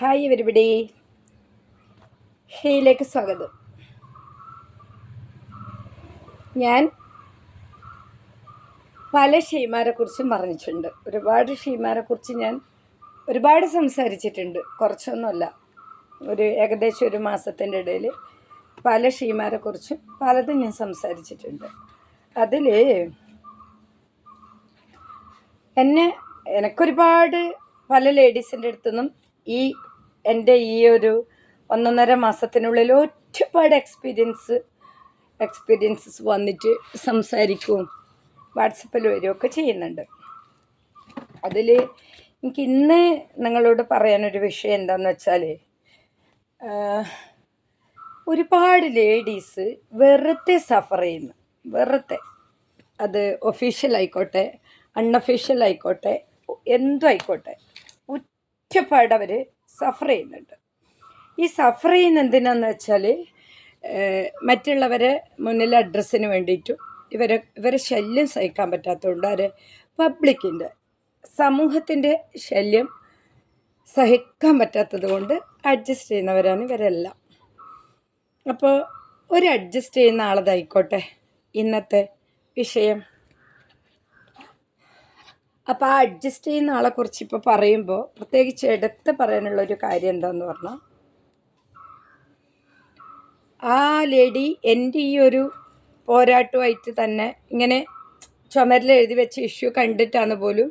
Hi everybody ഹേയിലേക്ക് സ്വാഗതം. ഞാൻ പല ഷെയ്മാരെ കുറിച്ചും പറഞ്ഞിട്ടുണ്ട്. ഒരുപാട് ഷെയ്മാരെ കുറിച്ച് ഞാൻ ഒരുപാട് സംസാരിച്ചിട്ടുണ്ട്. കുറച്ചൊന്നുമല്ല. ഒരു ഏകദേശം ഒരു മാസത്തിന്റെ ഇടയിൽ പല ഷെയ്മാരെ കുറിച്ചും പലതും ഞാൻ സംസാരിച്ചിട്ടുണ്ട്. അതിൽ എന്നെ എനിക്കൊരുപാട് പല ലേഡീസിന്റെ അടുത്തുനിന്നും ഈ എന്റെ ഈ ഒരു ഒന്നൊന്നര മാസത്തിനുള്ളിൽ ഒരുപാട് എക്സ്പീരിയൻസ് എക്സ്പീരിയൻസസ് വന്നിട്ട് സംസാരിക്കുകയും വാട്സപ്പിൽ വരികയൊക്കെ ചെയ്യുന്നുണ്ട്. അതിൽ എനിക്ക് ഇന്ന് നിങ്ങളോട് പറയാനൊരു വിഷയം എന്താണെന്ന് വെച്ചാൽ ഒരുപാട് ലേഡീസ് വെറുതെ സഫർ ചെയ്യുന്നു. വെറുതെ. അത് ഒഫീഷ്യൽ ആയിക്കോട്ടെ അൺഒഫീഷ്യൽ ആയിക്കോട്ടെ എന്തും ആയിക്കോട്ടെ. ഒറ്റപ്പാടവർ സഫർ ചെയ്യുന്നുണ്ട്. ഈ സഫർ ചെയ്യുന്ന എന്തിനാന്ന് വെച്ചാൽ മറ്റുള്ളവരെ മുന്നിൽ അഡ്രസ്സിന് വേണ്ടിയിട്ടും ഇവരെ ഇവരെ ശല്യം സഹിക്കാൻ പറ്റാത്തതുകൊണ്ട് അവർ പബ്ലിക്കിന്റെ സമൂഹത്തിന്റെ ശല്യം സഹിക്കാൻ പറ്റാത്തത് കൊണ്ട് അഡ്ജസ്റ്റ് ചെയ്യുന്നവരാണ് ഇവരെല്ലാം. അപ്പോൾ ഒരു അഡ്ജസ്റ്റ് ചെയ്യുന്ന ആളതായിക്കോട്ടെ ഇന്നത്തെ വിഷയം. അപ്പോൾ ആ അഡ്ജസ്റ്റ് ചെയ്യുന്ന ആളെ കുറിച്ച് ഇപ്പോൾ പറയുമ്പോൾ പ്രത്യേകിച്ച് എടുത്ത് പറയാനുള്ള ഒരു കാര്യം എന്താന്ന് പറഞ്ഞാൽ ആ ലേഡി എന്റെ ഈ ഒരു പോരാട്ടമായിട്ട് തന്നെ ഇങ്ങനെ ചുമരിൽ എഴുതി വെച്ച ഇഷ്യൂ കണ്ടിട്ടാണ് പോലും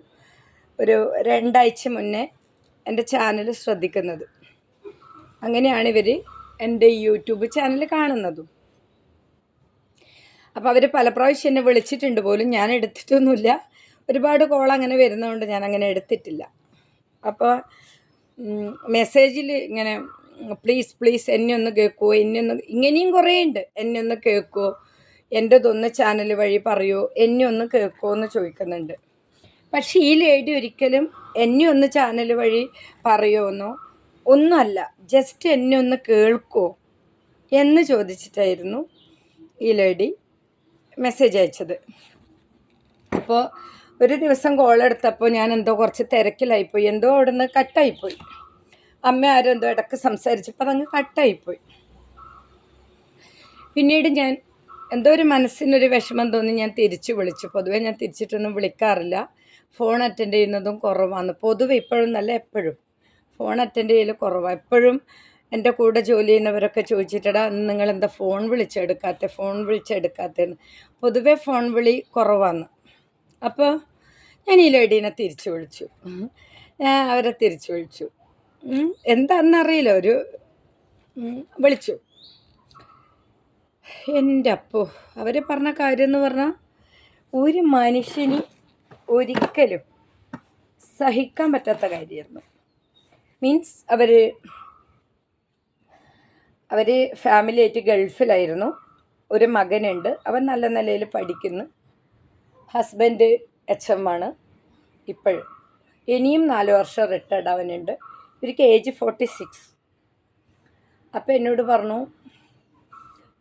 ഒരു രണ്ടാഴ്ച മുന്നേ എന്റെ ചാനൽ ശ്രദ്ധിക്കുന്നത്. അങ്ങനെയാണ് ഇവർ എന്റെ യൂട്യൂബ് ചാനൽ കാണുന്നതും. അപ്പോൾ അവർ പല പ്രാവശ്യം എന്നെ വിളിച്ചിട്ടുണ്ട് പോലും ഞാൻ എടുത്തിട്ടൊന്നുമില്ല. ഒരുപാട് കോൾ അങ്ങനെ വരുന്നതുകൊണ്ട് ഞാൻ അങ്ങനെ എടുത്തിട്ടില്ല. അപ്പോൾ മെസ്സേജിൽ ഇങ്ങനെ പ്ലീസ് പ്ലീസ് എന്നെ ഒന്ന് കേൾക്കുമോ എന്നെ ഒന്ന് ഇങ്ങനെയും കുറേ ഉണ്ട്. എന്നെ ഒന്ന് കേൾക്കുമോ എന്റെതൊന്ന് ചാനൽ വഴി പറയുമോ എന്നെ ഒന്ന് കേൾക്കുമോ എന്ന് ചോദിക്കുന്നുണ്ട്. പക്ഷേ ഈ ലേഡി ഒരിക്കലും എന്നെ ഒന്ന് ചാനൽ വഴി പറയുമെന്നോ ഒന്നുമല്ല ജസ്റ്റ് എന്നെ ഒന്ന് കേൾക്കുമോ എന്ന് ചോദിച്ചിട്ടായിരുന്നു ഈ ലേഡി മെസ്സേജ് അയച്ചത്. അപ്പോൾ ഒരു ദിവസം കോൾ എടുത്തപ്പോൾ ഞാൻ എന്തോ കുറച്ച് തിരക്കിലായിപ്പോയി. എന്തോ അവിടെ നിന്ന് കട്ടായിപ്പോയി. അമ്മ ആരും എന്തോ ഇടയ്ക്ക് സംസാരിച്ചപ്പോൾ അതങ്ങ് കട്ടായിപ്പോയി. പിന്നീട് ഞാൻ എന്തോ ഒരു മനസ്സിനൊരു വിഷമം തോന്നി. ഞാൻ തിരിച്ചു വിളിച്ചു. പൊതുവേ ഞാൻ തിരിച്ചിട്ടൊന്നും വിളിക്കാറില്ല. ഫോൺ അറ്റൻഡ് ചെയ്യുന്നതും കുറവാണ്. പൊതുവെ ഇപ്പോഴും നല്ല എപ്പോഴും. ഫോൺ അറ്റൻഡ് ചെയ്യൽ കുറവാണ് എപ്പോഴും എന്റെ കൂടെ ജോലി ചെയ്യുന്നവരൊക്കെ ചോദിച്ചിട്ടടാ നിങ്ങൾ എന്താ ഫോൺ വിളിച്ചെടുക്കാത്ത? ഫോൺ വിളിച്ചെടുക്കാത്തതെന്ന് പൊതുവേ ഫോൺ വിളി കുറവാണ് അപ്പോൾ ഞാൻ ഈ ലേഡീനെ തിരിച്ചു വിളിച്ചു. ഞാൻ അവരെ തിരിച്ചു വിളിച്ചു. എന്താണെന്നറിയില്ല ഒരു വിളിച്ചു. എന്റെ അപ്പോ അവർ പറഞ്ഞ കാര്യം എന്ന് പറഞ്ഞാൽ ഒരു മനുഷ്യന് ഒരിക്കലും സഹിക്കാൻ പറ്റാത്ത കാര്യമായിരുന്നു മീൻസ് അവർ അവർ ഫാമിലിയായിട്ട് ഗൾഫിലായിരുന്നു. ഒരു മകനുണ്ട്. അവൻ നല്ല നിലയിൽ പഠിക്കുന്നു. ഹസ്ബൻഡ് എച്ച് എം ആണ്. ഇപ്പോഴും ഇനിയും നാല് വർഷം റിട്ടയർഡ് അവനുണ്ട് ഇവർക്ക് ഏജ് ഫോർട്ടി സിക്സ് അപ്പോൾ എന്നോട് പറഞ്ഞു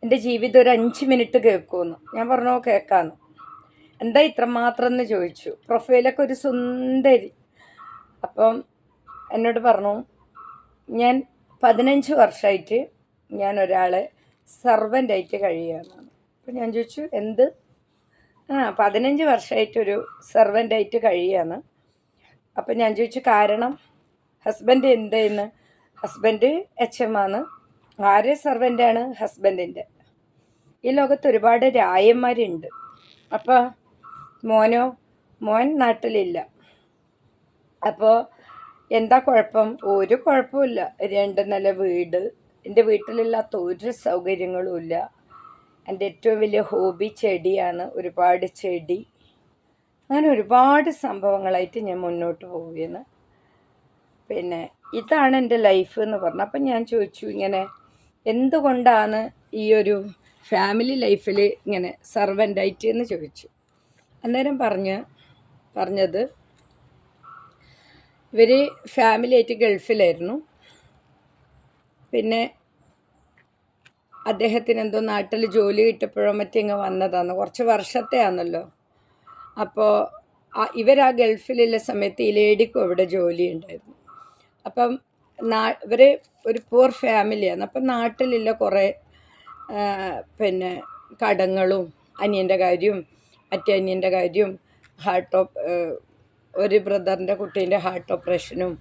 എന്റെ ജീവിതം ഒരു അഞ്ച് മിനിറ്റ് കേൾക്കുമെന്ന്. ഞാൻ പറഞ്ഞു "ഓ, കേൾക്കാമെന്ന് എന്താ ഇത്രമാത്രം എന്ന് ചോദിച്ചു. പ്രൊഫൈലൊക്കെ ഒരു സുന്ദരി. അപ്പം എന്നോട് പറഞ്ഞു ഞാൻ പതിനഞ്ച് വർഷമായിട്ട് ഞാൻ ഒരാളെ സർവന്റായിട്ട് കഴിയുകയാണ്. അപ്പം ഞാൻ ചോദിച്ചു എന്ത്? ആ പതിനഞ്ച് വർഷമായിട്ടൊരു സെർവന്റായിട്ട് കഴിയുകയാണ്. അപ്പം ഞാൻ ചോദിച്ചു കാരണം ഹസ്ബൻഡ് എന്തെന്ന് ഹസ്ബൻഡ് എച്ച് എം ആണ്. ആരെ സെർവന്റാണ് ഹസ്ബൻഡിന്റെ ഈ ലോകത്ത് ഒരുപാട് രായന്മാരുണ്ട്. അപ്പോൾ മോനോ മോൻ നാട്ടിലില്ല. അപ്പോൾ എന്താ കുഴപ്പം? ഒരു കുഴപ്പമില്ല രണ്ട് നില വീട്. എന്റെ വീട്ടിലില്ലാത്ത ഒരു സൗകര്യങ്ങളും ഇല്ല. എന്റെ ഏറ്റവും വലിയ ഹോബി ചെടിയാണ്. ഒരുപാട് ചെടി. അങ്ങനെ ഒരുപാട് സംഭവങ്ങളായിട്ട് ഞാൻ മുന്നോട്ട് പോവുകയാണ്. പിന്നെ ഇതാണ് എന്റെ ലൈഫ് എന്ന് പറഞ്ഞു. അപ്പം ഞാൻ ചോദിച്ചു ഇങ്ങനെ എന്തുകൊണ്ടാണ് ഈ ഒരു ഫാമിലി ലൈഫിൽ ഇങ്ങനെ സർവന്റായിട്ട് എന്ന് ചോദിച്ചു. അന്നേരം പറഞ്ഞ് പറഞ്ഞത് ഇവർ ഫാമിലിയായിട്ട് ഗൾഫിലായിരുന്നു. പിന്നെ അദ്ദേഹത്തിന് എന്തോ നാട്ടിൽ ജോലി കിട്ടപ്പോഴോ മറ്റേ ഇങ്ങ് വന്നതാണ് കുറച്ച് വർഷത്തെ ആണല്ലോ അപ്പോൾ ഇവർ ആ ഗൾഫിലുള്ള സമയത്ത് ഈ ലേഡിക്കും അവിടെ ജോലി ഉണ്ടായിരുന്നു അപ്പം നാ ഇവർ ഒരു പൂർ ഫാമിലിയാണ് അപ്പം നാട്ടിലുള്ള കുറേ പിന്നെ കടങ്ങളും അനിയന്റെ കാര്യവും മറ്റേ അനിയന്റെ കാര്യവും ഹാർട്ട് ഓപ്പ് ഒരു ബ്രദറിന്റെ കുട്ടീന്റെ ഹാർട്ട് ഓപ്പറേഷനും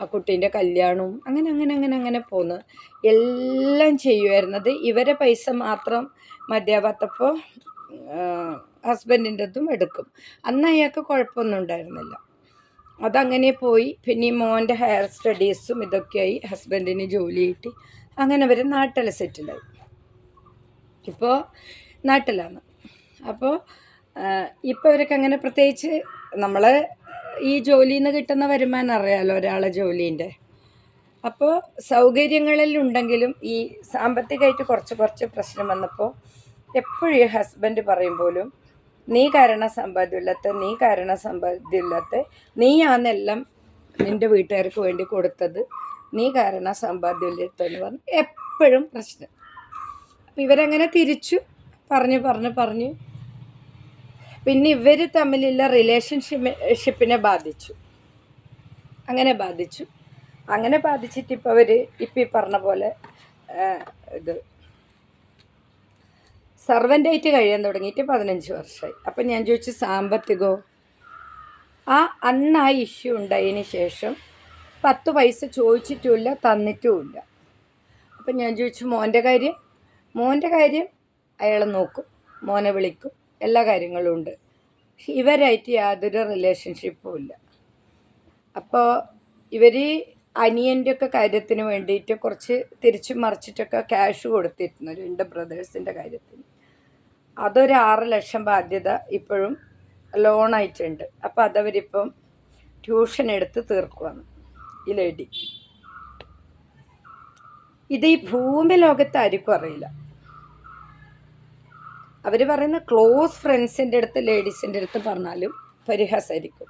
ആ കുട്ടീന്റെ കല്യാണവും അങ്ങനെ അങ്ങനെ അങ്ങനെ അങ്ങനെ പോന്ന്. എല്ലാം ചെയ്യുമായിരുന്നത് ഇവരെ പൈസ മാത്രം മതിയാവാത്തപ്പോൾ ഹസ്ബൻഡിന്റെതും എടുക്കും. അന്ന് അയാൾക്ക് കുഴപ്പമൊന്നും ഉണ്ടായിരുന്നില്ല. അതങ്ങനെ പോയി. പിന്നെ ഈ മോന്റെ ഹയർ സ്റ്റഡീസും ഇതൊക്കെയായി ഹസ്ബൻഡിന് ജോലി കിട്ടി. അങ്ങനെ അവർ നാട്ടിൽ സെറ്റിലായി. ഇപ്പോൾ നാട്ടിലാണ്. അപ്പോൾ ഇപ്പോൾ ഇവർക്ക് അങ്ങനെ പ്രത്യേകിച്ച് നമ്മൾ ഈ ജോലിയിൽ നിന്ന് കിട്ടുന്ന വരുമാനം അറിയാമല്ലോ ഒരാളെ ജോലീന്റെ. അപ്പോൾ സൗകര്യങ്ങളിൽ ഉണ്ടെങ്കിലും ഈ സാമ്പത്തികമായിട്ട് കുറച്ച് കുറച്ച് പ്രശ്നം വന്നപ്പോൾ എപ്പോഴും ഈ ഹസ്ബൻഡ് പറയും പോലും നീ കാരണ സമ്പാദ്യമില്ലാത്ത നീ കാരണം സമ്പാദ്യമില്ലാത്ത നീയാണെല്ലാം നിന്റെ വീട്ടുകാർക്ക് വേണ്ടി കൊടുത്തത് നീ കാരണ സമ്പാദ്യമില്ലാത്തെന്ന് പറഞ്ഞ് എപ്പോഴും പ്രശ്നം. ഇവരങ്ങനെ തിരിച്ചു പറഞ്ഞ് പറഞ്ഞ് പറഞ്ഞ്. പിന്നെ ഇവർ തമ്മിലുള്ള റിലേഷൻഷിപ്പിനെ ബാധിച്ചു. അങ്ങനെ ബാധിച്ചു. അങ്ങനെ ബാധിച്ചിട്ട് ഇപ്പോൾ അവർ ഇപ്പം ഈ പറഞ്ഞ പോലെ ഇത് സർവന്റായിട്ട് കഴിയാൻ തുടങ്ങിയിട്ട് പതിനഞ്ച് വർഷമായി അപ്പം ഞാൻ ചോദിച്ചു സാമ്പത്തികമോ ആ അന്ന് ആ ഇഷ്യൂ ഉണ്ടായതിന് ശേഷം പത്ത് പൈസ ചോദിച്ചിട്ടുമില്ല തന്നിട്ടുമില്ല. അപ്പം ഞാൻ ചോദിച്ചു മോന്റെ കാര്യം? മോന്റെ കാര്യം അയാൾ നോക്കും മോനെ വിളിക്കും. എല്ലാ കാര്യങ്ങളും ഉണ്ട്. ഇവരായിട്ട് യാതൊരു റിലേഷൻഷിപ്പും ഇല്ല. അപ്പോൾ ഇവർ അനിയന്റെ ഒക്കെ കാര്യത്തിന് വേണ്ടിയിട്ട് കുറച്ച് തിരിച്ചു മറിച്ചിട്ടൊക്കെ ക്യാഷ് കൊടുത്തിരുന്നു രണ്ട് ബ്രദേഴ്സിന്റെ കാര്യത്തിന്. അതൊരു ആറ് ലക്ഷം ബാധ്യത ഇപ്പോഴും ലോണായിട്ടുണ്ട് അപ്പോൾ അതവരിപ്പം ട്യൂഷൻ എടുത്ത് തീർക്കുവാണ് ഈ ലേഡി ഇത് ഈ ഭൂമി ലോകത്ത് ആർക്കും അറിയില്ല. അവർ പറയുന്ന ക്ലോസ് ഫ്രണ്ട്സിന്റെ അടുത്ത് ലേഡീസിന്റെ അടുത്ത് പറഞ്ഞാലും പരിഹാസമായിരിക്കും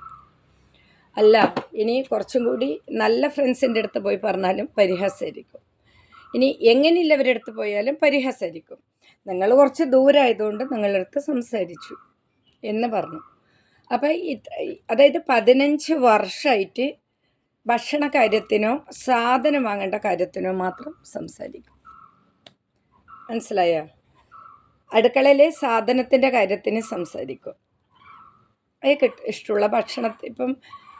അല്ല ഇനി കുറച്ചും കൂടി നല്ല ഫ്രണ്ട്സിന്റെ അടുത്ത് പോയി പറഞ്ഞാലും പരിഹാസമായിരിക്കും ഇനി എങ്ങനെയുള്ളവരുടെ അടുത്ത് പോയാലും പരിഹാസമായിരിക്കും നിങ്ങൾ കുറച്ച് ദൂരമായതുകൊണ്ട് നിങ്ങളുടെ അടുത്ത് സംസാരിച്ചു എന്ന് പറഞ്ഞു. അപ്പം അതായത് പതിനഞ്ച് വർഷമായിട്ട് ഭക്ഷണ കാര്യത്തിനോ സാധനം വാങ്ങേണ്ട കാര്യത്തിനോ മാത്രം സംസാരിക്കും. മനസ്സിലായോ? അടുക്കളയിലെ സാധനത്തിന്റെ കാര്യത്തിന് സംസാരിക്കും. അയാൾക്ക് ഇഷ്ടമുള്ള ഭക്ഷണത്തിൽ ഇപ്പം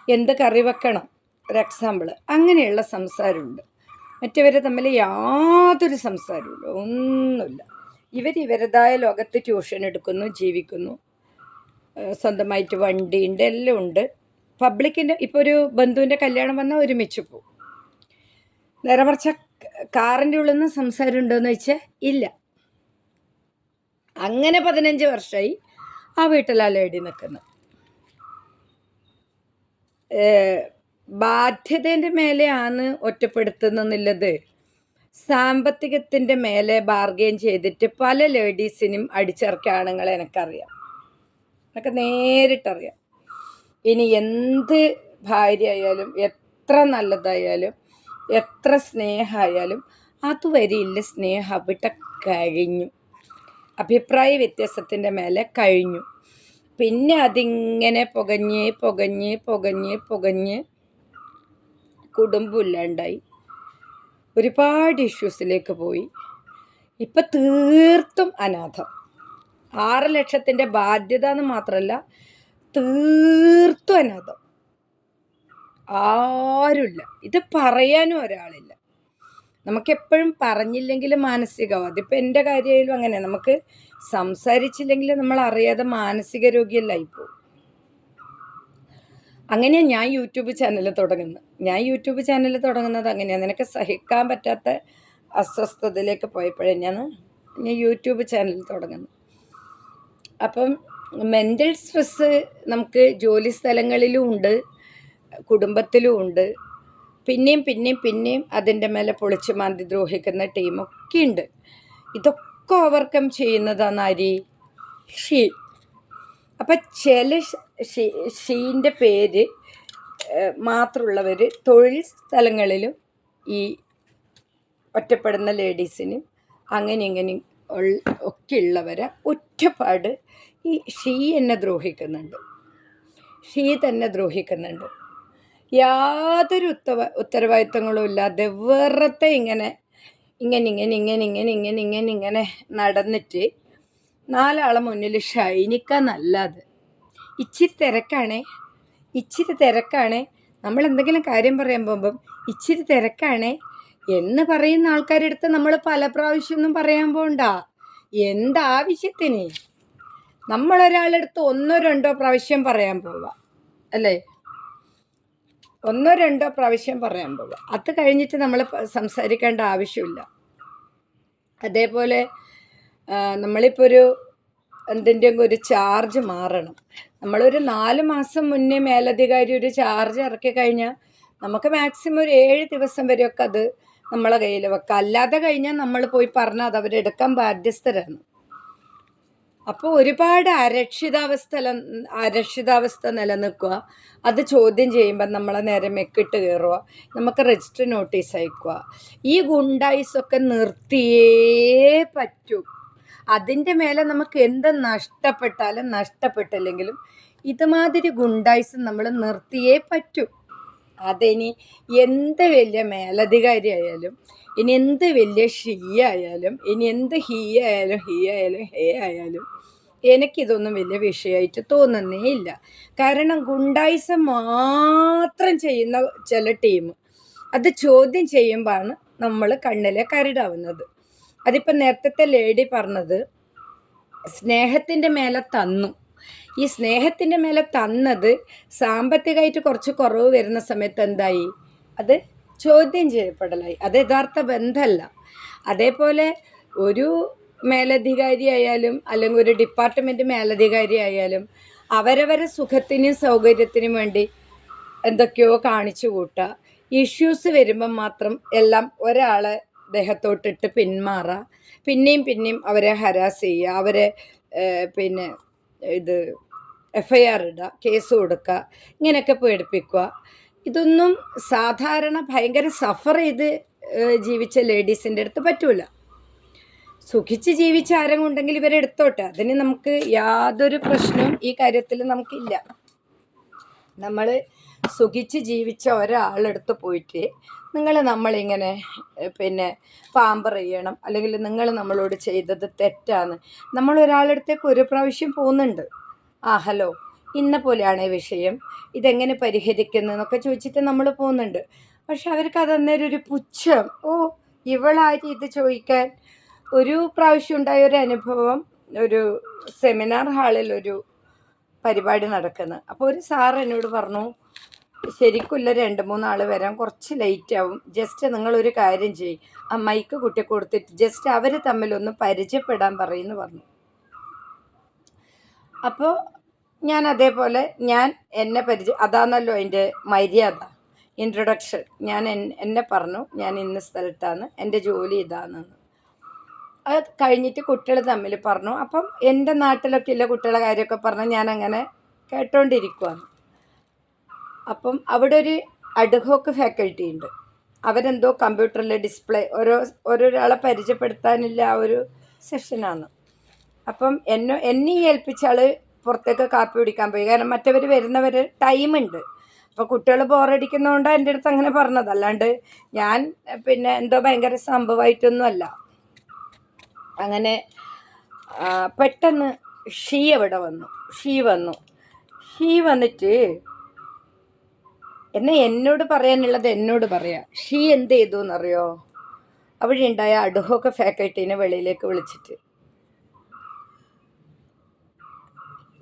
എന്ത് കറി വെക്കണം ഒരു എക്സാമ്പിൾ അങ്ങനെയുള്ള സംസാരമുണ്ട്. മറ്റവരെ തമ്മിൽ യാതൊരു സംസാരമില്ല ഒന്നുമില്ല. ഇവർ ഇവരുടേതായ ലോകത്ത് ട്യൂഷൻ എടുക്കുന്നു ജീവിക്കുന്നു. സ്വന്തമായിട്ട് വണ്ടി ഉണ്ട് എല്ലാം ഉണ്ട്. പബ്ലിക്കിന്റെ ഇപ്പോൾ ഒരു ബന്ധുവിന്റെ കല്യാണം വന്നാൽ ഒരുമിച്ച് പോവും. നേരെ മറിച്ച കാറിന്റെ ഉള്ളിൽ നിന്ന് സംസാരം ഉണ്ടോയെന്ന് വെച്ചാൽ ഇല്ല. അങ്ങനെ പതിനഞ്ച് വർഷമായി ആ വീട്ടിൽ ആ ലേഡി നിൽക്കുന്നത് ബാധ്യതേന്റെ മേലെയാണ് ഒറ്റപ്പെടുത്തുന്നില്ലത് സാമ്പത്തികത്തിന്റെ മേലെ ബാർഗെയിൻ ചെയ്തിട്ട് പല ലേഡീസിനും അടിച്ചിറക്കിയ എനിക്കറിയാം. എനിക്ക് നേരിട്ടറിയാം. ഇനി എന്ത് ഭാര്യ ആയാലും എത്ര നല്ലതായാലും എത്ര സ്നേഹമായാലും അതുവരെയില്ല സ്നേഹം അവിടെ കഴിഞ്ഞു. അഭിപ്രായ വ്യത്യാസത്തിന്റെ മേലെ കഴിഞ്ഞു. പിന്നെ അതിങ്ങനെ പുകഞ്ഞ് പുകഞ്ഞ് പുകഞ്ഞ് പുകഞ്ഞ് കുടുംബം ഇല്ലാണ്ടായി. ഒരുപാട് ഇഷ്യൂസിലേക്ക് പോയി. ഇപ്പം തീർത്തും അനാഥം. ആറ് ലക്ഷത്തിന്റെ ബാധ്യത എന്ന് മാത്രമല്ല തീർത്തും അനാഥം. ആരുമില്ല. ഇത് പറയാനും ഒരാളില്ല. നമുക്കെപ്പോഴും പറഞ്ഞില്ലെങ്കിൽ മാനസികമാവും അതിപ്പോൾ എന്റെ കാര്യമായാലും അങ്ങനെ. നമുക്ക് സംസാരിച്ചില്ലെങ്കിൽ നമ്മൾ അറിയാതെ മാനസിക രോഗിയല്ലായി പോകും അങ്ങനെ ഞാൻ യൂട്യൂബ് ചാനൽ തുടങ്ങുന്നത്. ഞാൻ യൂട്യൂബ് ചാനൽ തുടങ്ങുന്നത് അങ്ങനെയാണ് നിനക്ക് സഹിക്കാൻ പറ്റാത്ത അസ്വസ്ഥതയിലേക്ക് പോയപ്പോഴേ ഞാൻ ഞാൻ യൂട്യൂബ് ചാനൽ തുടങ്ങുന്നു അപ്പം മെന്റൽ സ്ട്രെസ്സ് നമുക്ക് ജോലി സ്ഥലങ്ങളിലും ഉണ്ട് കുടുംബത്തിലും ഉണ്ട്. പിന്നെയും പിന്നെയും പിന്നെയും അതിന്റെ മേലെ പൊളിച്ച് മാന്തി ദ്രോഹിക്കുന്ന ടീമൊക്കെ ഉണ്ട്. ഇതൊക്കെ ഓവർകം ചെയ്യുന്നതാണ് ആരി ഷീ. അപ്പം ചില ഷീ ഷീന്റെ പേര് മാത്രമുള്ളവർ തൊഴിൽ സ്ഥലങ്ങളിലും ഈ ഒറ്റപ്പെടുന്ന ലേഡീസിനും അങ്ങനെ ഇങ്ങനെ ഒക്കെ ഉള്ളവരെ ഒറ്റപ്പാട് ഈ ഷീ എന്നെ ദ്രോഹിക്കുന്നുണ്ട്. ഷീ തന്നെ ദ്രോഹിക്കുന്നുണ്ട്. യാതൊരു ഉത്തവ ഉത്തരവാദിത്തങ്ങളും ഇല്ലാതെ വെറുതെ ഇങ്ങനെ ഇങ്ങനെ ഇങ്ങനെ ഇങ്ങനെ ഇങ്ങനെ ഇങ്ങനെ ഇങ്ങനെ ഇങ്ങനെ നടന്നിട്ട് നാലാളെ മുന്നിൽ ഷൈനിക്കാൻ നല്ലത്. ഇച്ചിരി തിരക്കാണേ ഇച്ചിരി തിരക്കാണേ. നമ്മൾ എന്തെങ്കിലും കാര്യം പറയാൻ പോകുമ്പം ഇച്ചിരി തിരക്കാണേ എന്ന് പറയുന്ന ആൾക്കാരുടെ അടുത്ത് നമ്മൾ പല പ്രാവശ്യമൊന്നും പറയാൻ പോണ്ട. എന്താവശ്യത്തിന്? നമ്മളൊരാളെടുത്ത് ഒന്നോ രണ്ടോ പ്രാവശ്യം പറയാൻ പോവാ. അല്ലേ? ഒന്നോ രണ്ടോ പ്രാവശ്യം പറയാൻ പോകും അത് കഴിഞ്ഞിട്ട് നമ്മൾ സംസാരിക്കേണ്ട ആവശ്യമില്ല. അതേപോലെ നമ്മളിപ്പോൾ ഒരു എന്തിന്റെയും ഒരു ചാർജ് മാറണം. നമ്മളൊരു നാല് മാസം മുന്നേ മേലധികാരി ഒരു ചാർജ് ഇറക്കി കഴിഞ്ഞാൽ നമുക്ക് മാക്സിമം ഒരു ഏഴ് ദിവസം വരെയൊക്കെ അത് നമ്മളെ കയ്യിൽ വെക്കാം. അല്ലാതെ കഴിഞ്ഞാൽ നമ്മൾ പോയി പറഞ്ഞാൽ അത് അവരെടുക്കാൻ ബാധ്യസ്ഥരാണ്. അപ്പോൾ ഒരുപാട് അരക്ഷിതാവസ്ഥ അരക്ഷിതാവസ്ഥ നിലനിൽക്കുക. അത് ചോദ്യം ചെയ്യുമ്പോൾ നമ്മളെ നേരെ മെക്കിട്ട് കയറുക നമുക്ക് രജിസ്റ്റർ നോട്ടീസ് അയക്കുക. ഈ ഗുണ്ടായിസൊക്കെ നിർത്തിയേ പറ്റൂ. അതിന്റെ മേലെ നമുക്ക് എന്ത് നഷ്ടപ്പെട്ടാലും നഷ്ടപ്പെട്ടില്ലെങ്കിലും ഇതുമാതിരി ഗുണ്ടായിസ് നമ്മൾ നിർത്തിയേ പറ്റൂ. അതിനി എന്ത് വലിയ മേലധികാരി ആയാലും ഇനി എന്ത് വലിയ ഷീ ആയാലും ഇനി എന്ത് ഹീ ആയാലും ഹീ ആയാലും ഹേ ആയാലും എനിക്കിതൊന്നും വലിയ വിഷയമായിട്ട് തോന്നുന്നേ ഇല്ല. കാരണം ഗുണ്ടായിസം മാത്രം ചെയ്യുന്ന ചില ടീം അത് ചോദ്യം ചെയ്യുമ്പോഴാണ് നമ്മൾ കണ്ണിലെ കരടാവുന്നത്. അതിപ്പോൾ നേരത്തെ ലേഡി പറഞ്ഞത് സ്നേഹത്തിന്റെ മേലെ തന്നു. ഈ സ്നേഹത്തിന്റെ മേലെ തന്നത് സാമ്പത്തികമായിട്ട് കുറച്ച് കുറവ് വരുന്ന സമയത്ത് എന്തായി? അത് ചോദ്യം ചെയ്യപ്പെടലായി അത് യഥാർത്ഥ ബന്ധമല്ല അതേപോലെ ഒരു മേലധികാരി ആയാലും അല്ലെങ്കിൽ ഒരു ഡിപ്പാർട്ട്മെന്റ് മേലധികാരി ആയാലും അവരവരെ സുഖത്തിനും സൗകര്യത്തിനും വേണ്ടി എന്തൊക്കെയോ കാണിച്ചു കൂട്ടുക. ഇഷ്യൂസ് വരുമ്പം മാത്രം എല്ലാം ഒരാളെ ദേഹത്തോട്ടിട്ട് പിന്മാറുക. പിന്നെയും പിന്നെയും അവരെ ഹരാസ് ചെയ്യുക. അവരെ പിന്നെ ഇത് എഫ് ഐ ആർ ഇടുക കേസ് കൊടുക്കുക ഇങ്ങനെയൊക്കെ പേടിപ്പിക്കുക. ഇതൊന്നും സാധാരണ ഭയങ്കര സഫർ ചെയ്ത് ജീവിച്ച ലേഡീസിന്റെ അടുത്ത് പറ്റൂല. സുഖിച്ച് ജീവിച്ച ആരെങ്കിലും ഉണ്ടെങ്കിൽ ഇവരെ എടുത്തോട്ടെ. അതിന് നമുക്ക് യാതൊരു പ്രശ്നവും ഈ കാര്യത്തിൽ നമുക്കില്ല. നമ്മൾ സുഖിച്ച് ജീവിച്ച ഒരാളെടുത്ത് പോയിട്ട് നിങ്ങൾ നമ്മളിങ്ങനെ പിന്നെ പാമ്പർ ചെയ്യണം അല്ലെങ്കിൽ നിങ്ങൾ നമ്മളോട് ചെയ്തത് തെറ്റാണ് നമ്മൾ ഒരാളെടുത്തേക്ക് ഒരു പ്രാവശ്യം പോകുന്നുണ്ട്. ആ ഹലോ. ഇന്ന പോലെയാണ് വിഷയം. ഇതെങ്ങനെ പരിഹരിക്കുന്നതെന്നൊക്കെ ചോദിച്ചിട്ട് നമ്മൾ പോകുന്നുണ്ട്. പക്ഷെ അവർക്ക് അത് അന്നേരം ഒരു പുച്ഛം. ഓ ഇവളാരി ഇത് ചോദിക്കാൻ? ഒരു പ്രാവശ്യം ഉണ്ടായ ഒരു അനുഭവം ഒരു സെമിനാർ ഹാളിൽ ഒരു പരിപാടി നടക്കുന്നത് അപ്പോൾ ഒരു സാർ എന്നോട് പറഞ്ഞു ശരിക്കുള്ള രണ്ട് മൂന്നാൾ വരാൻ കുറച്ച് ലേറ്റ് ആവും. ജസ്റ്റ് നിങ്ങളൊരു കാര്യം ചെയ്യും. ആ മൈക്ക് കുട്ടി കൊടുത്തിട്ട് ജസ്റ്റ് അവർ തമ്മിലൊന്ന് പരിചയപ്പെടാൻ പറയുന്നു പറഞ്ഞു. അപ്പോൾ ഞാൻ അതേപോലെ ഞാൻ എന്നെ പരിചയം അതാണല്ലോ എന്റെ മര്യാദ. ഇൻട്രൊഡക്ഷൻ ഞാൻ എന്നെ പറഞ്ഞു ഞാൻ ഇന്ന സ്ഥലത്താണ് എന്റെ ജോലി ഇതാണെന്ന്. അത് കഴിഞ്ഞിട്ട് കുട്ടികൾ തമ്മിൽ പറഞ്ഞു. അപ്പം എന്റെ നാട്ടിലൊക്കെ ഉള്ള കുട്ടികളുടെ കാര്യമൊക്കെ പറഞ്ഞാൽ ഞാൻ അങ്ങനെ കേട്ടോണ്ടിരിക്കുവാണ്. അപ്പം അവിടെ ഒരു അഡ്ഹോക്ക് ഫാക്കൽറ്റി ഉണ്ട്. അവരെന്തോ കമ്പ്യൂട്ടറിലെ ഡിസ്പ്ലേ ഓരോ ഓരോരാളെ പരിചയപ്പെടുത്താനില്ല ആ ഒരു സെഷനാണ് അപ്പം എന്നെ എന്നെ ഏൽപ്പിച്ച പുറത്തേക്ക് കാപ്പി കുടിക്കാൻ പോയി. കാരണം മറ്റവർ വരുന്നവർ ടൈമുണ്ട് അപ്പോൾ കുട്ടികൾ ബോറടിക്കുന്നതുകൊണ്ട് എന്റെ അടുത്ത് അങ്ങനെ പറഞ്ഞത്. അല്ലാണ്ട് ഞാൻ പിന്നെ എന്തോ ഭയങ്കര സംഭവമായിട്ടൊന്നുമല്ല അങ്ങനെ പെട്ടെന്ന് ഷീ അവിടെ വന്നു. ഷീ വന്നു. ഷീ വന്നിട്ട് എന്നെ എന്നോട് പറയാനുള്ളത് എന്നോട് പറയാം. ഷീ എന്ത് ചെയ്തു എന്നറിയോ അവിടെ ഉണ്ടായ അഡ്ഹോക്ക് ഫാക്കൽറ്റീനെ വെളിയിലേക്ക് വിളിച്ചിട്ട്.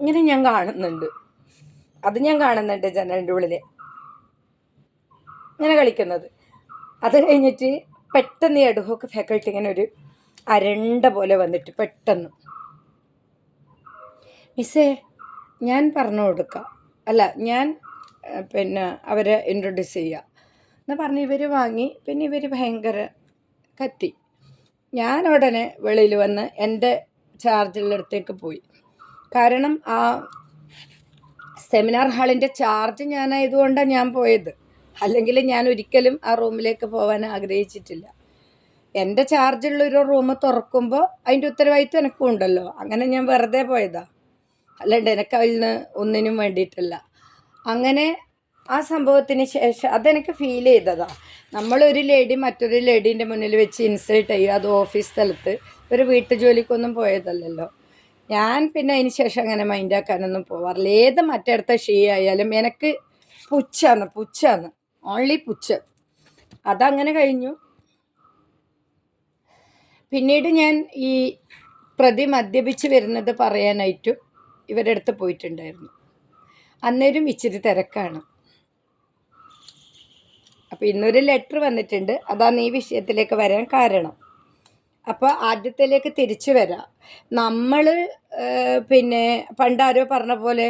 ഇങ്ങനെ ഞാൻ കാണുന്നുണ്ട്. അത് ഞാൻ കാണുന്നുണ്ട് ജനലിന്റെ ഉള്ളിൽ ഇങ്ങനെ കളിക്കുന്നത്. അത് കഴിഞ്ഞിട്ട് പെട്ടെന്ന് ഈ അഡ്ഹോക്ക് ഫാക്കൾട്ടി ഇങ്ങനെ ഒരു അരണ്ട പോലെ വന്നിട്ട് പെട്ടെന്ന്. മിസ്സേ ഞാൻ പറഞ്ഞു കൊടുക്കാം. അല്ല ഞാൻ പിന്നെ അവരെ ഇൻട്രൊഡ്യൂസ് ചെയ്യുക എന്ന് പറഞ്ഞ് ഇവർ വാങ്ങി പിന്നെ ഇവർ ഭയങ്കര കത്തി. ഞാൻ ഉടനെ വെളിയിൽ വന്ന് എന്റെ ചാർജുള്ളിടത്തേക്ക് പോയി. കാരണം ആ സെമിനാർ ഹാളിന്റെ ചാർജ് ഞാനായതുകൊണ്ടാണ് ഞാൻ പോയത്. അല്ലെങ്കിൽ ഞാൻ ഒരിക്കലും ആ റൂമിലേക്ക് പോകാൻ ആഗ്രഹിച്ചിട്ടില്ല. എന്റെ ചാർജുള്ള ഒരു റൂം തുറക്കുമ്പോൾ അതിന്റെ ഉത്തരവാദിത്വം എനിക്കും ഉണ്ടല്ലോ. അങ്ങനെ ഞാൻ വെറുതെ പോയതാ. അല്ലാണ്ട് എനിക്ക് അതിൽ നിന്ന് ഒന്നിനും വേണ്ടിയിട്ടല്ല. അങ്ങനെ ആ സംഭവത്തിന് ശേഷം അതെനിക്ക് ഫീൽ ചെയ്തതാ. നമ്മളൊരു ലേഡി മറ്റൊരു ലേഡീന്റെ മുന്നിൽ വെച്ച് ഇൻസൾട്ട് ചെയ്യുക അത് ഓഫീസ് സ്ഥലത്ത്. ഒരു വീട്ടു ജോലിക്കൊന്നും പോയതല്ലല്ലോ. ഞാൻ പിന്നെ അതിന് ശേഷം അങ്ങനെ മൈൻഡാക്കാനൊന്നും പോവാറില്ല. ഏത് മറ്റടുത്ത ഷീ ആയാലും എനിക്ക് പുച്ഛാന്ന് പുച്ഛാന്ന്. ഓൺലി പുച്ഛ. അതങ്ങനെ കഴിഞ്ഞു. പിന്നീട് ഞാൻ ഈ പ്രതി മദ്യപിച്ച് വരുന്നത് പറയാനായിട്ടും ഇവരുടെ അടുത്ത് പോയിട്ടുണ്ടായിരുന്നു. അന്നേരം ഇച്ചിരി തിരക്കാണ്. അപ്പോൾ ഇന്നൊരു ലെറ്റർ വന്നിട്ടുണ്ട്. അതാണ് ഈ വിഷയത്തിലേക്ക് വരാൻ കാരണം. അപ്പോൾ ആദ്യത്തിലേക്ക് തിരിച്ചു വരാം. നമ്മൾ പിന്നെ പണ്ടാരോ പറഞ്ഞ പോലെ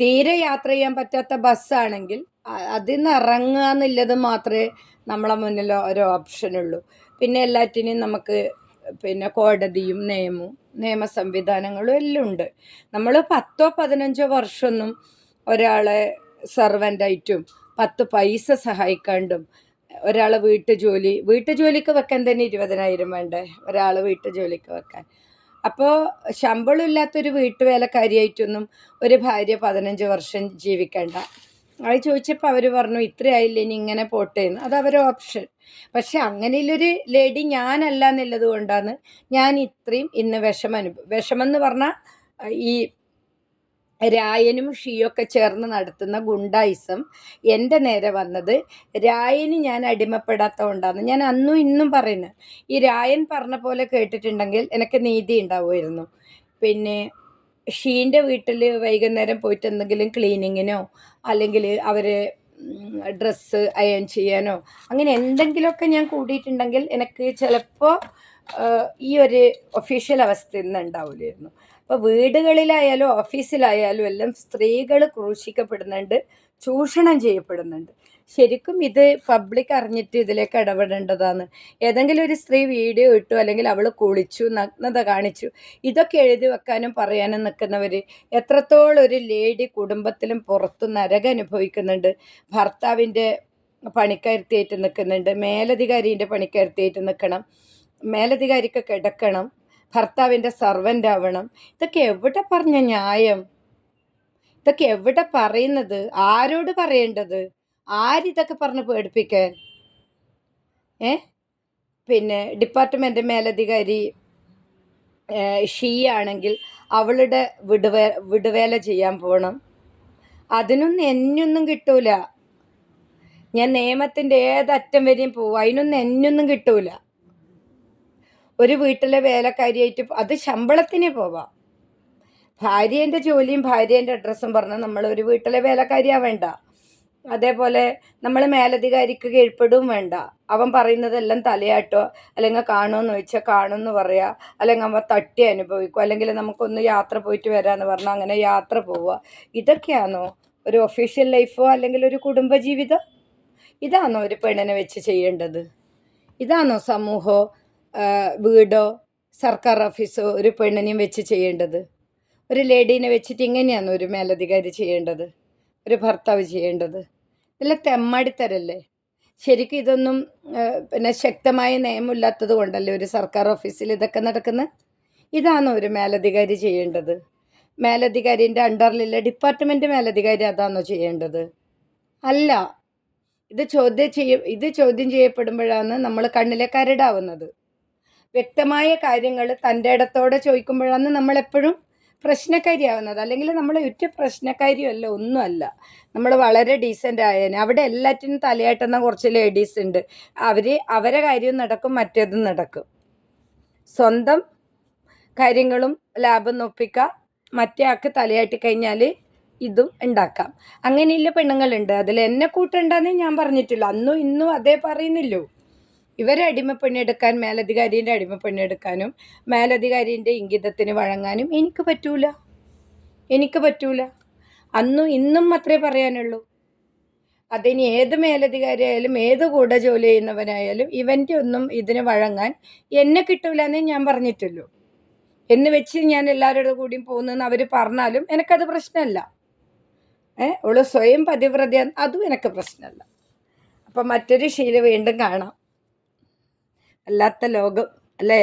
തീരെ യാത്ര ചെയ്യാൻ പറ്റാത്ത ബസ്സാണെങ്കിൽ അതിൽ നിന്ന് ഇറങ്ങുക എന്നുള്ളത് മാത്രമേ നമ്മളെ മുന്നിൽ ഒരു ഓപ്ഷനുള്ളൂ പിന്നെ എല്ലാറ്റിനെയും നമുക്ക് പിന്നെ കോടതിയും നിയമവും നിയമ സംവിധാനങ്ങളും എല്ലാം ഉണ്ട്. നമ്മൾ പത്തോ പതിനഞ്ചോ വർഷമൊന്നും ഒരാളെ സെർവന്റായിട്ടും പത്ത് പൈസ സഹായിക്കാണ്ടും ഒരാളെ വീട്ടു ജോലി വീട്ടു ജോലിക്ക് വെക്കാൻ തന്നെ ഇരുപതിനായിരം വേണ്ടേ? ഒരാൾ വീട്ടു ജോലിക്ക് വെക്കാൻ. അപ്പോൾ ശമ്പളം ഇല്ലാത്തൊരു വീട്ടുവേലക്കാരിയായിട്ടൊന്നും ഒരു ഭാര്യ പതിനഞ്ച് വർഷം ജീവിക്കണ്ട. അത് ചോദിച്ചപ്പോൾ അവർ പറഞ്ഞു ഇത്രയായില്ല ഇനി ഇങ്ങനെ പോട്ടെ എന്ന്. അത് അവരുടെ ഓപ്ഷൻ. പക്ഷെ അങ്ങനെയുള്ളൊരു ലേഡി ഞാനല്ല എന്നുള്ളത് കൊണ്ടാണ് ഞാൻ ഇത്രയും ഇന്ന് വിഷമം അനുഭവം വിഷമം എന്ന് പറഞ്ഞാൽ ഈ രായനും ഷീയൊക്കെ ചേർന്ന് നടത്തുന്ന ഗുണ്ടായിസം എന്റെ നേരെ വന്നത്. രായന് ഞാൻ അടിമപ്പെടാത്ത കൊണ്ടാണ് ഞാൻ അന്നും ഇന്നും പറയുന്നത് ഈ രായൻ പറഞ്ഞ പോലെ കേട്ടിട്ടുണ്ടെങ്കിൽ എനിക്ക് നീതി ഉണ്ടാവുമായിരുന്നു. പിന്നെ ഷീന്റെ വീട്ടിൽ വൈകുന്നേരം പോയിട്ട് എന്തെങ്കിലും ക്ലീനിങ്ങിനോ അല്ലെങ്കിൽ അവർ ഡ്രസ്സ് അയൺ ചെയ്യാനോ അങ്ങനെ എന്തെങ്കിലുമൊക്കെ ഞാൻ കൂടിയിട്ടുണ്ടെങ്കിൽ എനിക്ക് ചിലപ്പോൾ ഈ ഒരു ഒഫീഷ്യൽ അവസ്ഥയിൽ നിന്ന് ഉണ്ടാവില്ലായിരുന്നു. അപ്പോൾ വീടുകളിലായാലും ഓഫീസിലായാലും എല്ലാം സ്ത്രീകൾ ക്രൂശിക്കപ്പെടുന്നുണ്ട് ചൂഷണം ചെയ്യപ്പെടുന്നുണ്ട്. ശരിക്കും ഇത് പബ്ലിക് അറിഞ്ഞിട്ട് ഇതിലേക്ക് ഇടപെടേണ്ടതാണ്. ഏതെങ്കിലും ഒരു സ്ത്രീ വീഡിയോ ഇട്ടു അല്ലെങ്കിൽ അവൾ കുളിച്ചു നഗ്നത കാണിച്ചു ഇതൊക്കെ എഴുതി വെക്കാനും പറയാനും നിൽക്കുന്നവർ എത്രത്തോളം ഒരു ലേഡി കുടുംബത്തിലും പുറത്തും നരകം അനുഭവിക്കുന്നുണ്ട്. ഭർത്താവിന്റെ പണിക്കരുത്തിയേറ്റ് നിൽക്കുന്നുണ്ട് മേലധികാരിന്റെ പണിക്കരുത്തിയേറ്റ് നിൽക്കണം മേലധികാരിക്ക് കിടക്കണം. ഭർത്താവിന്റെ സർവന്റ് ആവണം ഇതൊക്കെ എവിടെ പറഞ്ഞ ന്യായം? ഇതൊക്കെ എവിടെ പറയുന്നത്? ആരോട് പറയേണ്ടത്? ആരിതൊക്കെ പറഞ്ഞ് പേടിപ്പിക്കാൻ? ഏ? പിന്നെ ഡിപ്പാർട്ട്മെന്റ് മേലധികാരി ഷീ ആണെങ്കിൽ അവളുടെ വിടുവേ വിടുവേല ചെയ്യാൻ പോകണം അതിനൊന്നും എന്നൊന്നും കിട്ടൂല. ഞാൻ നിയമത്തിന്റെ ഏതറ്റം വരെയും പോവും. അതിനൊന്നും എന്നൊന്നും കിട്ടൂല. ഒരു വീട്ടിലെ വേലക്കാരിയായിട്ട് അത് ശമ്പളത്തിന് പോവാം. ഭാര്യേന്റെ ജോലിയും ഭാര്യേന്റെ അഡ്രസ്സും പറഞ്ഞ് നമ്മൾ ഒരു വീട്ടിലെ വേലക്കാരിയാവേണ്ട അതേപോലെ നമ്മൾ മേലധികാരിക്ക് കീഴ്പ്പെടും വേണ്ട. അവൻ പറയുന്നതെല്ലാം തലയാട്ടോ അല്ലെങ്കിൽ കാണുമെന്ന് ചോദിച്ചാൽ കാണുമെന്ന് പറയുക അല്ലെങ്കിൽ അവൻ തട്ടി അനുഭവിക്കും അല്ലെങ്കിൽ നമുക്കൊന്ന് യാത്ര പോയിട്ട് വരാമെന്ന് പറഞ്ഞാൽ അങ്ങനെ യാത്ര പോവുക ഇതൊക്കെയാണോ ഒരു ഒഫീഷ്യൽ ലൈഫോ അല്ലെങ്കിൽ ഒരു കുടുംബജീവിതം? ഇതാണോ ഒരു പെണ്ണിനെ വെച്ച് ചെയ്യേണ്ടത്? ഇതാണോ സമൂഹമോ വീടോ സർക്കാർ ഓഫീസോ ഒരു പെണ്ണിനെയും വെച്ച് ചെയ്യേണ്ടത്? ഒരു ലേഡീനെ വെച്ചിട്ട് ഇങ്ങനെയാണ് ഒരു മേലധികാരി ചെയ്യേണ്ടത്? ഒരു ഭർത്താവ് ചെയ്യേണ്ടത്? ഇതെല്ലാം തെമ്മാടിത്തരല്ലേ? ശരിക്കും ഇതൊന്നും പിന്നെ ശക്തമായ നിയമമില്ലാത്തത് കൊണ്ടല്ലേ ഒരു സർക്കാർ ഓഫീസിൽ ഇതൊക്കെ നടക്കുന്നത് ഇതാണ് ഒരു മേലധികാരി ചെയ്യേണ്ടത്? മേലധികാരിന്റെ അണ്ടറിലുള്ള ഡിപ്പാർട്ട്മെന്റ് മേലധികാരി അതാണോ ചെയ്യേണ്ടത്? അല്ല. ഇത് ചോദ്യം ചെയ്യ ഇത് ചോദ്യം ചെയ്യപ്പെടുമ്പോഴാണ് നമ്മൾ കണ്ണിലെ കരടാവുന്നത് വ്യക്തമായ കാര്യങ്ങൾ തന്റെ ഇടത്തോടെ ചോദിക്കുമ്പോഴാണ് നമ്മളെപ്പോഴും പ്രശ്നക്കാരിയാവുന്നത്. അല്ലെങ്കിൽ നമ്മൾ ഒറ്റ പ്രശ്നക്കാരിയല്ല ഒന്നുമല്ല. നമ്മൾ വളരെ ഡീസന്റ് ആയേനെ. അവിടെ എല്ലാറ്റിനും തലയാട്ടുന്ന കുറച്ച് ലേഡീസ് ഉണ്ട്. അവർ അവരെ കാര്യവും നടക്കും മറ്റേതും നടക്കും. സ്വന്തം കാര്യങ്ങളും ലാഭം നൊപ്പിക്കുക മറ്റേ ആൾക്ക് തലയാട്ടി കഴിഞ്ഞാൽ ഇതും ഉണ്ടാക്കാം. അങ്ങനെയുള്ള പെണ്ണുങ്ങളുണ്ട്. അതിൽ എന്നെ കൂട്ടുണ്ടെന്ന് ഞാൻ പറഞ്ഞിട്ടില്ല അന്നും ഇന്നും അതേ പറയുന്നില്ലൂ. ഇവരെ അടിമപ്പണിയെടുക്കാൻ മേലധികാരീന്റെ അടിമപ്പണിയെടുക്കാനും മേലധികാരീന്റെ ഇംഗിതത്തിന് വഴങ്ങാനും എനിക്ക് പറ്റൂല. എനിക്ക് പറ്റൂല. അന്നും ഇന്നും അത്രേ പറയാനുള്ളൂ. അതിനി ഏത് മേലധികാരി ആയാലും ഏത് കൂടെ ജോലി ചെയ്യുന്നവനായാലും ഇവന്റെ ഒന്നും ഇതിന് വഴങ്ങാൻ എന്നെ കിട്ടൂല എന്നേ ഞാൻ പറഞ്ഞിട്ടുള്ളൂ. എന്ന് വെച്ച് ഞാൻ എല്ലാവരുടെ കൂടിയും പോകുന്നെന്ന് അവർ പറഞ്ഞാലും എനിക്കത് പ്രശ്നമല്ല. ഏ ഉള്ള സ്വയം പതിവ്രത അതും എനിക്ക് പ്രശ്നമല്ല. അപ്പം മറ്റൊരു ശീല വീണ്ടും കാണാം. അല്ലാത്ത ലോകം അല്ലേ?